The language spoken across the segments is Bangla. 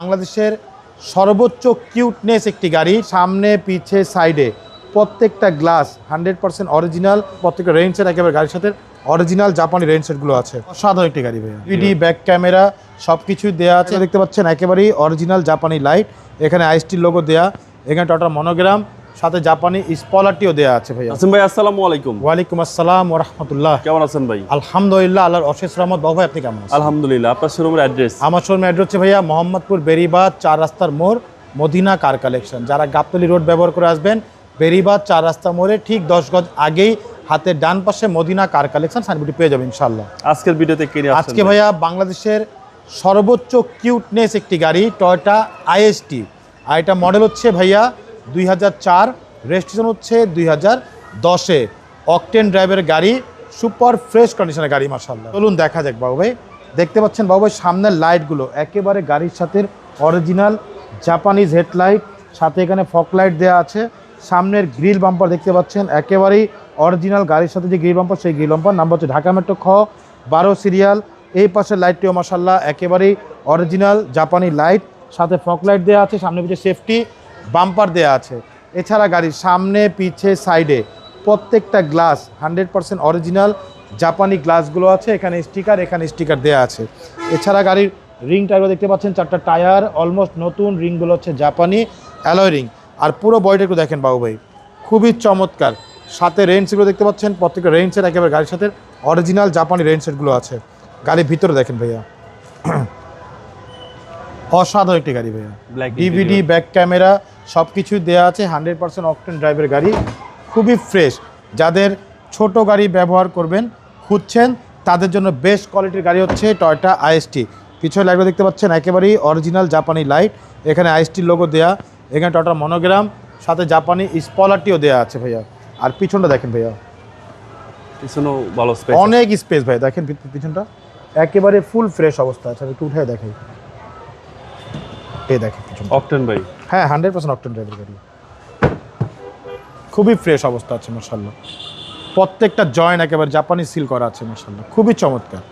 বাংলাদেশের সর্বোচ্চ কিউটনেস একটি গাড়ি সামনে পিছে সাইডে প্রত্যেকটা গ্লাস হান্ড্রেড পার্সেন্ট অরিজিনাল প্রত্যেকটা সেট একেবারে গাড়ির সাথে অরিজিনাল জাপানি রেঞ্জ সেটগুলো আছে। অসাধারণ একটি গাড়ি ভাইয়া। ইডি ব্যাক ক্যামেরা সব কিছুই দেওয়া আছে। দেখতে পাচ্ছেন একেবারেই অরিজিনাল জাপানি লাইট এখানে আইসটির লোগো দেয়া। এখানে টোটাল মনোগ্রাম সাথে জাপানি স্পলারটিও দেওয়া আছে ভাইয়া। আসিম ভাই আসসালামু আলাইকুম। ওয়ালাইকুম আসসালাম ওরহমতুল্লাহ কেমন আছেন ভাই? আলহামদুলিল্লাহ আল্লাহর অশেষ রহমত। বাবু ভাই আপনি কেমন আছেন? আলহামদুলিল্লাহ আপনার শোরুমের অ্যাড্রেস? আমার শোরুম অ্যাড্রেস হচ্ছে ভাইয়া মোহাম্মদপুর বেরিবাদ চার রাস্তার মোড় মদিনা কার কালেকশন। যারা গাবতলি রোড ব্যবহার করে আসবেন বেরিবাদ চার রাস্তা মোড়ে ঠিক দশ গজ আগেই হাতের ডান পাশে মদিনা কার কালেকশন সাইনবোর্ডটি পেয়ে যাবেন ইনশাল্লাহ আজকের ভিডিওতে কে আজকে ভাইয়া বাংলাদেশের সর্বোচ্চ কিউটনেস একটি গাড়ি টয়টা আইএসটি আর এটা মডেল হচ্ছে ভাইয়া দুই হাজার চার রেজিস্ট্রেশন হচ্ছে দুই হাজার দশে। অকটেন ড্রাইভের গাড়ি, সুপার ফ্রেশ কন্ডিশনের গাড়ি মার্শাল্লাহ চলুন দেখা যাক বাবু ভাই দেখতে পাচ্ছেন বাবু ভাই সামনের লাইটগুলো একেবারে গাড়ির সাথে অরিজিনাল জাপানিজ হেডলাইট, সাথে এখানে ফক লাইট দেওয়া আছে। সামনের গ্রিল বাম্পার দেখতে পাচ্ছেন, একেবারেই অরিজিনাল গাড়ির সাথে যে গ্রিল বাম্পার, সেই গ্রিল বাম্পার। নাম্বার হচ্ছে ঢাকা মেট্রো খ, বারো সিরিয়াল। এই পাশের লাইটটিও মাসাল্লাহ একেবারেই অরিজিনাল জাপানি লাইট। সাথে ফক লাইট দেওয়া আছে সামনে পিছিয়ে সেফটি বাম্পার দেওয়া আছে। এছাড়া গাড়ির সামনে পিছে সাইডে প্রত্যেকটা গ্লাস হান্ড্রেড পার্সেন্ট অরিজিনাল জাপানি গ্লাসগুলো আছে এখানে স্টিকার এখানে স্টিকার দেওয়া আছে। এছাড়া গাড়ির রিং টায়ারগুলো দেখতে পাচ্ছেন চারটা টায়ার অলমোস্ট নতুন রিংগুলো হচ্ছে জাপানি অ্যালয় রিং। আর পুরো বডিটা একটু দেখেন বাবু ভাই খুবই চমৎকার। সাথে রেঞ্জ সেটগুলো দেখতে পাচ্ছেন প্রত্যেকটা রেঞ্জ সেট একেবারে গাড়ির সাথে অরিজিনাল জাপানি রেঞ্জ সেটগুলো আছে। গাড়ির ভিতরে দেখেন ভাইয়া। অসাধারণ একটি গাড়ি ভাইয়া। ডিভিডি ব্যাক ক্যামেরা সব কিছুই দেওয়া আছে হান্ড্রেড পার্সেন্ট অকটেন ড্রাইভের গাড়ি খুবই ফ্রেশ যাদের ছোট গাড়ি ব্যবহার করবেন খুঁজছেন তাদের জন্য বেস্ট কোয়ালিটির গাড়ি হচ্ছে টয়টা আইএসটি পিছনে লাইটগুলো দেখতে পাচ্ছেন একেবারেই অরিজিনাল জাপানি লাইট এখানে আইএসটির লোগো দেয়া এখানে টয়টার মনোগ্রাম সাথে জাপানি স্পলারটিও দেওয়া আছে ভাইয়া। আর পিছনটা দেখেন ভাইয়া। পিছনেও ভালো স্পেস অনেক স্পেস ভাই দেখেন পিছনটা। একেবারে ফুল ফ্রেশ অবস্থা আছে আমি একটু উঠে দেখাই। এই দেখেন অকটেন ভাই। হ্যাঁ হান্ড্রেড পার্সেন্ট অক্টেন ড্রাইভের গাড়ি। খুবই ফ্রেশ অবস্থা আছে মার্শাল্লাহ প্রত্যেকটা জয়েন্ট একেবারে জাপানি সিল করা আছে মার্শাল্লাহ খুবই চমৎকার।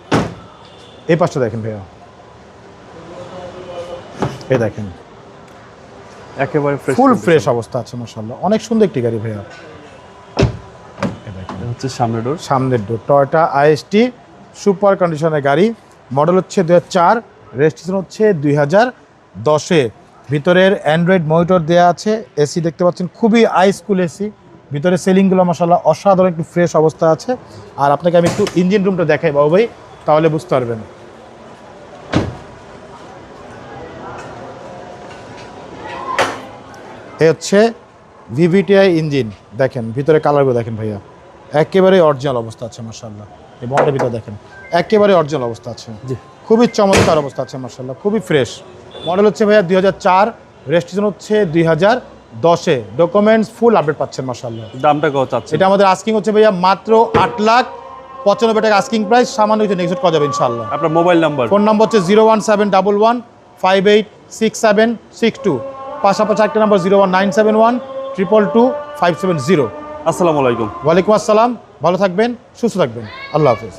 এই পাশটা দেখেন ভাইয়া। এই দেখেন। একেবারে ফুল ফ্রেশ অবস্থা আছে মার্শাল্লাহ অনেক সুন্দর একটি গাড়ি ভাইয়া। হচ্ছে সামনে ডোর সামনের ডোর টয়টা আইএসটি সুপার কন্ডিশনের গাড়ি। মডেল হচ্ছে দু হাজার চার। রেজিস্ট্রেশন হচ্ছে দুই হাজার দশে। ভিতরের অ্যান্ড্রয়েড মনিটর দেওয়া আছে এসি দেখতে পাচ্ছেন খুবই আই স্কুল এসি ভিতরে সেলিংগুলো মশাল্লাহ অসাধারণ একটু ফ্রেশ অবস্থা আছে। আর আপনাকে আমি একটু ইঞ্জিন রুমটা দেখাই বাবু ভাই তাহলে বুঝতে পারবেন। এ হচ্ছে ভিভিটিআই ইঞ্জিন দেখেন ভিতরে কালারগুলো দেখেন ভাইয়া। একেবারেই অরিজিনাল অবস্থা আছে মার্শাল্লাহ এই বন্ডের ভিতরে দেখেন একেবারে অরিজিনাল অবস্থা আছে। জি। খুবই চমৎকার অবস্থা আছে মার্শাল্লাহ খুবই ফ্রেশ মডেল হচ্ছে ভাইয়া দুই হাজার চার রেজিস্ট্রেশন হচ্ছে দুই হাজার দশে। ডকুমেন্টস ফুল আপডেট পাচ্ছেন মার্শাল্লাহ দামটা কত চাচ্ছে এটা আমাদের আস্কিং হচ্ছে ভাইয়া মাত্র আট লাখ পঁচানব্বই টাকা আস্কিং প্রাইস সামান্য কিছু নেক্সট করা যাবে ইনশাল্লাহ আপনার মোবাইল নাম্বার ফোন নম্বর হচ্ছে zero one seven double one five eight six seven six two পাশাপাশি একটা নম্বর zero one nine seven one triple two five seven zero আসসালামু আলাইকুম। ওয়ালাইকুম আসসালাম। ভালো থাকবেন সুস্থ থাকবেন। আল্লাহ হাফিজ।